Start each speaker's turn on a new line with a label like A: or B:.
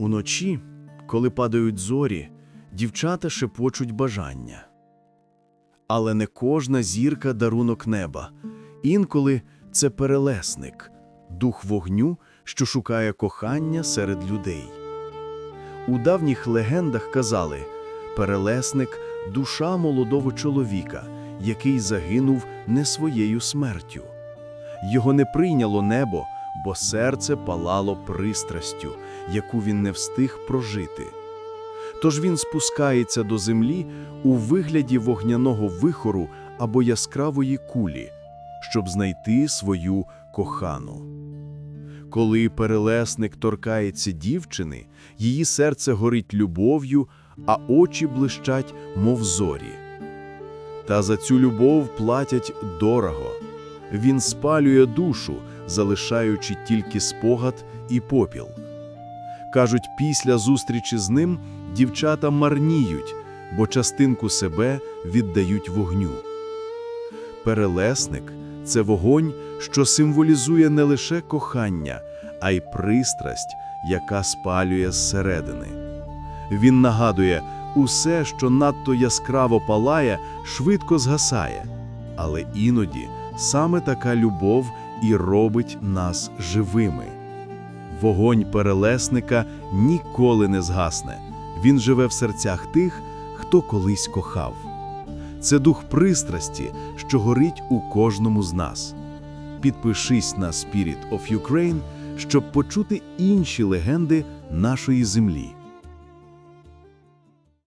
A: Уночі, коли падають зорі, дівчата шепочуть бажання. Але не кожна зірка дарунок неба. Інколи це перелесник, дух вогню, що шукає кохання серед людей. У давніх легендах казали перелесник душа молодого чоловіка, який загинув не своєю смертю. Його не прийняло небо, бо серце палало пристрастю, яку він не встиг прожити. Тож він спускається до землі у вигляді вогняного вихору або яскравої кулі, щоб знайти свою кохану. Коли перелесник торкається дівчини, її серце горить любов'ю, а очі блищать, мов зорі. Та за цю любов платять дорого. Він спалює душу, залишаючи тільки спогад і попіл. Кажуть, після зустрічі з ним дівчата марніють, бо частинку себе віддають вогню. Перелесник це вогонь, що символізує не лише кохання, а й пристрасть, яка спалює зсередини. Він нагадує, усе, що надто яскраво палає, швидко згасає, але іноді саме така любов і робить нас живими. Вогонь перелесника ніколи не згасне. Він живе в серцях тих, хто колись кохав. Це дух пристрасті, що горить у кожному з нас. Підпишись на Spirit of Ukraine, щоб почути інші легенди нашої землі.